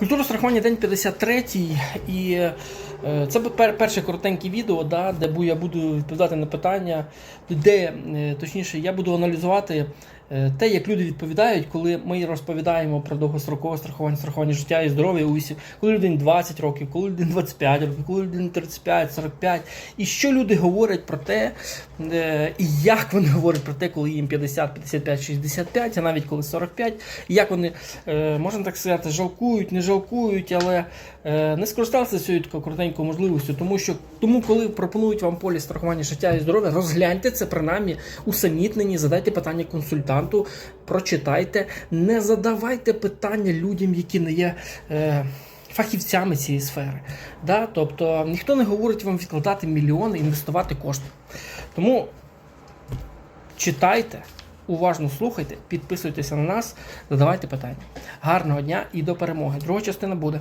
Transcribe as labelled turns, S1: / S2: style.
S1: Культура страхування день 53 і е, це перше коротеньке відео, да, де я буду відповідати на питання, де е, точніше я буду аналізувати е, те, як люди відповідають, коли ми розповідаємо про довгострокове страхування, страхування життя і здоров'я у вісі, коли людині 20 років, коли людині 25 років, коли людині 35, 45, і що люди говорять про те, і як вони говорять про те, коли їм 50, 55, 65, а навіть коли 45, і як вони, можна так сказати, жалкують, не жалкують, але е, не скористалися цією такою коротенькою можливістю, тому що тому, коли пропонують вам полі страхування життя і здоров'я, розгляньте це принаймні усамітнені, задайте питання консультанту, прочитайте, не задавайте питання людям, які не є. Е, Фахівцями цієї сфери. Да? Тобто ніхто не говорить вам відкладати мільйони, інвестувати кошти. Тому читайте, уважно слухайте, підписуйтеся на нас, задавайте питання. Гарного дня і до перемоги. Друга частина буде.